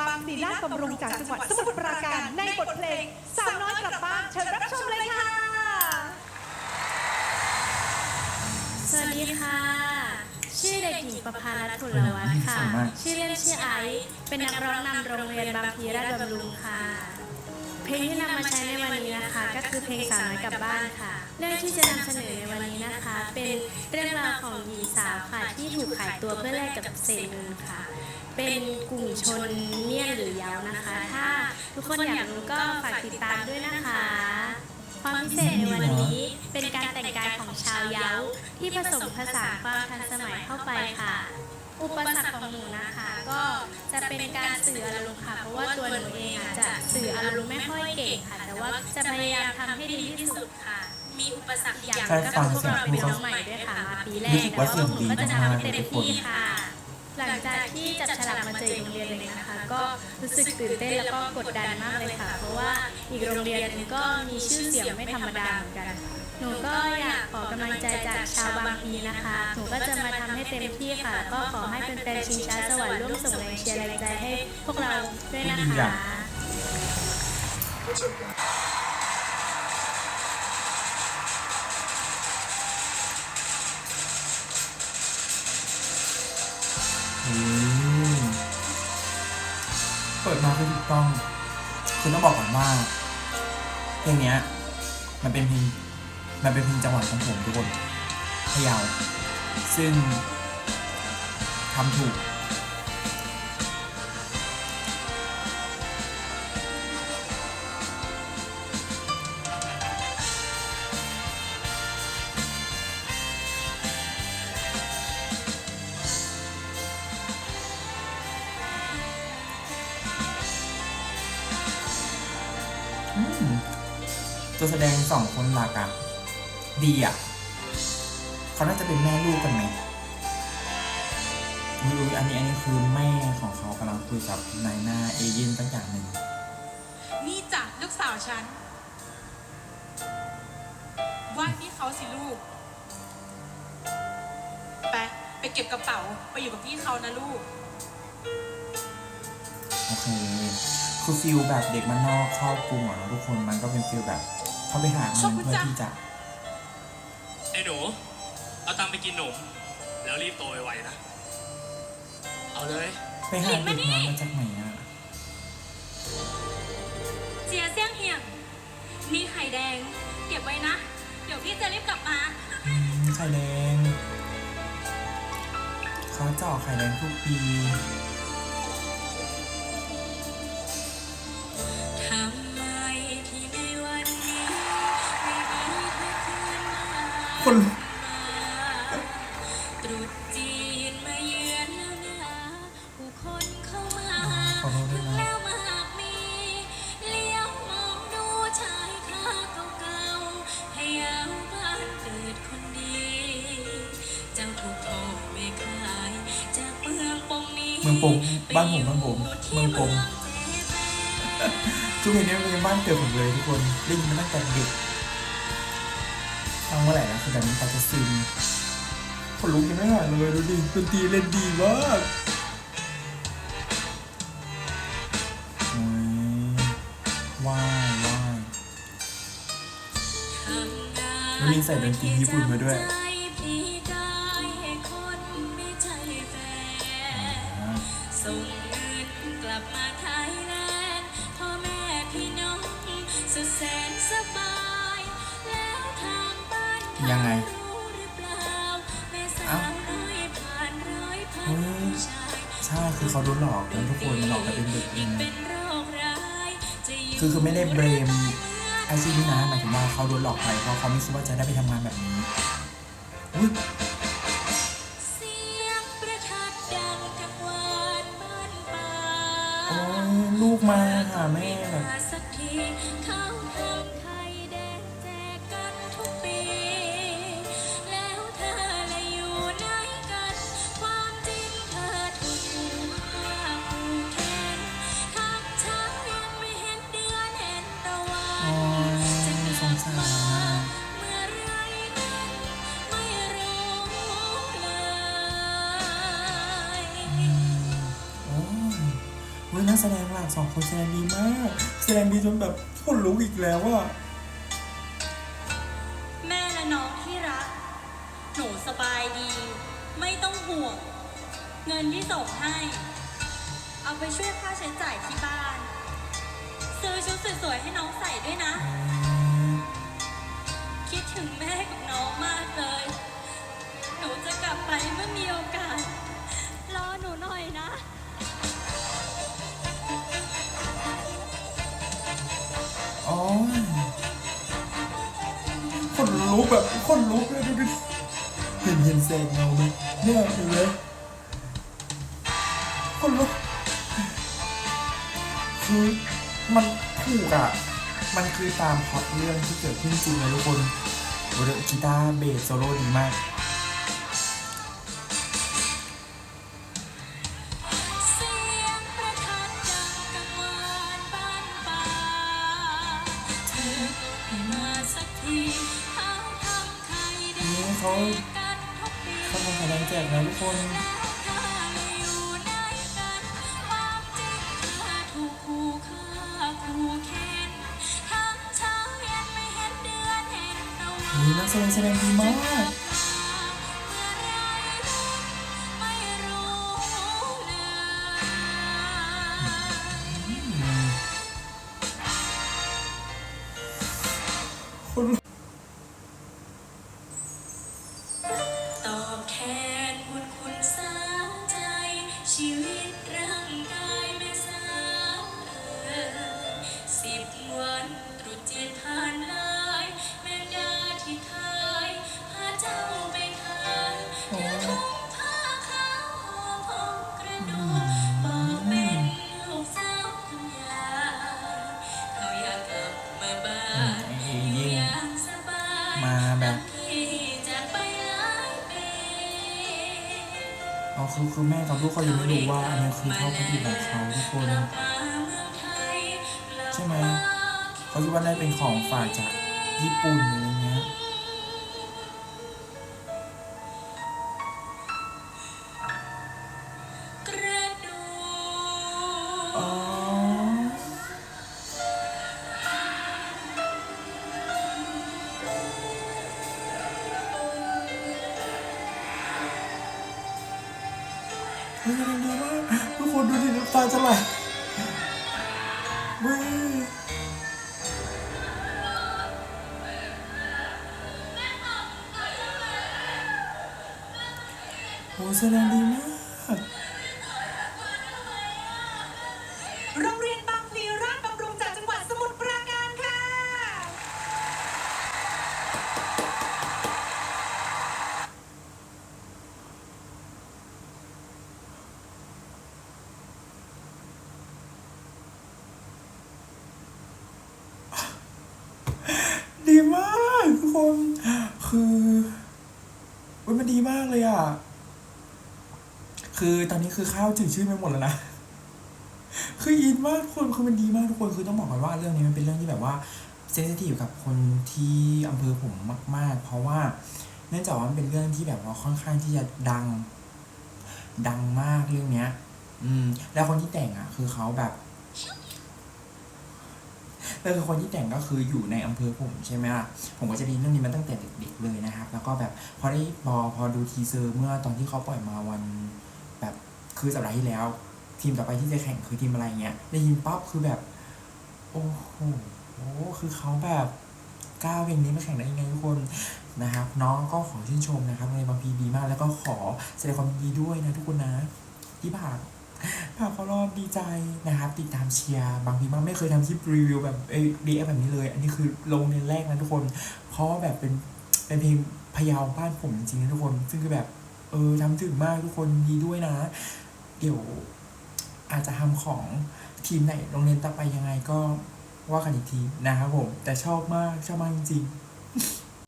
บางศิลาบำรุงจากจังหวัดสมุทรปราการในบทเพลงสาวน้อยกลับบ้านเชิญรับชมเลยค่ะ สวัสดีค่ะ ชื่อเด็กหญิงประภารัตน์ผุลวัฒน์ค่ะ ชื่อเล่นชื่อไอซ์เป็นนักร้องนำโรงเรียนบางพลีราชบำรุงค่ะเพ ลงที่นำมาใช้ในวันนี้นะคะ ก็คือเพลงสาวน้อยกลับบ้านค่ะ เรื่องที่จะนำเสนอในวันนี้นะคะ เป็นเรื่องราวของหญิงสาวค่ะที่ถูกขายตัวเพื่อแลกกับเศษเงินค่ะ เป็นกลุ่มชนเมียนหรือยาวนะคะ ถ้าทุกคนอยากรู้ก็ฝากติดตามด้วยนะคะ ความพิเศษในวันนี้เป็นการแต่งกายของชาวเย้าที่ผสมผสานความทันสมัยเข้าไปค่ะ อุปสรรคของหนูนะคะ ก็จะเป็นการสื่ออารมณ์ค่ะ เพราะว่าตัวหนูเองอะจะสื่ออารมณ์ไม่ค่อยเก่งค่ะ แต่ว่าจะพยายามทำให้ดีที่สุดค่ะ มีอุปสรรคอย่างก็คือพวกเราเป็นน้องใหม่ด้วยค่ะมาปีแรกแต่ว่าพวกหนูก็จะทำให้เต็มที่ค่ะ หลังจากที่จับฉลากมาเจออีกโรงเรียนหนึ่งนะคะ ก็รู้สึกตื่นเต้นแล้วก็กดดันมากเลยค่ะ เพราะว่าอีกโรงเรียนหนึงก็มีชื่อเสียงไม่ธรรมดาเหมือนกัน หนูก็อยากขอกำลังใจจากชาวบางพีนะคะ หนูก็จะมาทำให้เต็มที่ค่ะ ก็ขอให้เป็นแฟนๆชิงช้าสวรรค์ร่วมส่งแรงเชียร์แรงใจให้พวกเราด้วยนะคะอืมเปิดมาคือถูกต้อง คือต้องบอกก่อนว่าเพลงเนี้ย มันเป็นเพลง มันเป็นเพลงจังหวะของผมทุกคนพะเยาซึ่งทำถูกอืมตัวแสดงสองคนหลักอะ ดีอะเขาน่าจะเป็นแม่ลูกกันไหมไม่รู้อันนี้อันนี้คือแม่ของเขากำลังคุยกับนายหน้าเอเย่นตั้งอย่างหนึ่งนี่จ้ะลูกสาวฉันไหว่าพี่เขาสิลูก ไปไปเก็บกระเป๋าไปอยู่กับพี่เขานะลูก โอเคคือฟิลแบบเด็กมันนอกเข้ากรุงอะเนาะทุกคนมันก็เป็นฟิลแบบ เข้าไปหาเงินเพื่อที่จะไอ้ห นู เอาตังค์ไปกินหนม แล้วรีบโตไวๆนะ เอาเลย ไปหาเด็กมามาจากไหนอะเจียเสี่ยงเหี่ยงมีไข่แดง เก็บไว้นะ เดี๋ยวพี่จะรีบกลับมา อืมไข่แดงเขาเจาะไข่แดงทุกปี มืองปงบ้านผมบ้านผมเมืองปงทุกเพลงนี้มันเป็นบ้านเกิดผมเลยทุกคนได้ยินมาตั้งแต่เด็กฟังเมื่อไหร่นะคือแบบนี้ตาจะซึมคนลุกยังไม่หายเลยดูดิดนตรีเล่นดีมากว้ายว้ายวันนี้ใส่ดนตรีญี่ปุ่นมาด้วย ยแล้วทางบ้านยังไงรู้หรือเปล่าแม่สาเอ้าวร้อยผ่านร้อยพันเฮ้ยผู้ชายใช่คือเขาโดนหลอกนะทุกคนหลอกกันเป็นเด็กเอยิ่งงเป็นโรคร้ายจะยู่คือคือไม่ได้เบรมไอซีนี่นะหมายถึงว่าเขาโดนหลอกไปเพราะเขาไม่คิดว่าจะได้ไปทำงานแบบนี้อุ๊ย ลูกมาหาแม่แบบสักทีเขาทำไข่แแสดงหลักสองคนแสดงดีมาก แสดงดีจนแบบขนลุกอีกแล้วอะแม่และน้องที่รัก หนูสบายดี ไม่ต้องห่วง เงินที่ส่งให้ เอาไปช่วยค่าใช้จ่ายที่บ้าน ซื้อชุดสวยๆให้น้องใส่ด้วยนะ คิดถึงแม่กับน้องมากเลย แบบคนลุกเลยดูดิเห็นเห็นแสงเงาไหมเนี่ยเห็นไหมคนลุกคือมันถูกอะ มันคือตามพล็อตเรื่องที่เกิดขึ้นจริงนะทุกคนโอ้เดกีตาร์เบสโซโล่ดีมาก เขากันทุกปีเขาแสดงแจกนะทุกคนแล้วเหนกันความจริงเธอถูกขู่ฆ่าขู่เข็นทั้งเช้าเย็นไม่เห็นเดือนเห็นตะวันนี่นักแสดงแสดงดีมาก มาบ้านไอ้ยิ่งอย่างสบายมาแบบที่จากไปหลายปีเอาคือคือแม่กับลูกเขายังไม่รู้ว่าอันนี้คือเข้าพิธีของเขาทุกคน ใช่ไหมเขาคิดว่าได้เป็นของฝากจากญี่ปุ่นอะไรเงี้ย อ๋อกเฮ้ยแสดงดีมา ดีมากทุกคนคือเว้ยมันดีมากเลยอะ คือตอนนี้คือข้าวจืดชื่อไปหมดแล้วนะคืออินมากทุกคนคือมันดีมากทุกคนคือต้องบอกก่อนว่าเรื่องนี้มันเป็นเรื่องที่แบบว่า เซนซิทีฟกับคนที่อำเภอผมมาก ๆ เพราะว่าเนื่องจากว่ามันเป็นเรื่องที่แบบว่าค่อนข้างที่จะดัง ดังมากเรื่องเนี้ย อืม แล้วคนที่แต่งอะ คือเขาแบบแล้วคือคนที่แต่งก็คืออยู่ในอำเภอผมใช่ไหมล่ะ ผมก็จะไดีเรื่องนี้มาตั้งแต่เด็กๆเลยนะครับ แล้วก็แบบพอได้พอพอดูทีเซอร์เมื่อตอนที่เขาปล่อยมาวัน แบบคือสัปดาห์ที่แล้ว ทีมต่อไปที่จะแข่งคือทีมอะไรเงี้ยได้ยินปั๊บคือแบบ โอ้โห โอ้คือเขาแบบกล้าเพลงนี้มาแข่งได้ยังไงทุกคนนะครับ น้องก็ขอชื่นชมนะครับในบางพีดีมากแล้วก็ขอแสดงความยินดีด้วยนะทุกคนนะที่ผ่านผ่านเขารอบดีใจนะครับ ติดตามเชียร์บางทีมากไม่เคยทำคลิปรีวิวแบบเอดีแบบนี้เลย อันนี้คือลงในแรกนะทุกคน เพราะว่าแบบเป็นเป็นเพลงพยาวบ้านผมจริงๆนะทุกคน ซึ่งคือแบบเออทำถึงมากทุกคนดีด้วยนะ เดี๋ยวอาจจะทำของทีมไหนโรงเรียนต่อไปยังไงก็ ว่ากันอีกทีนะครับผม แต่ชอบมาก ชอบมากจริงๆ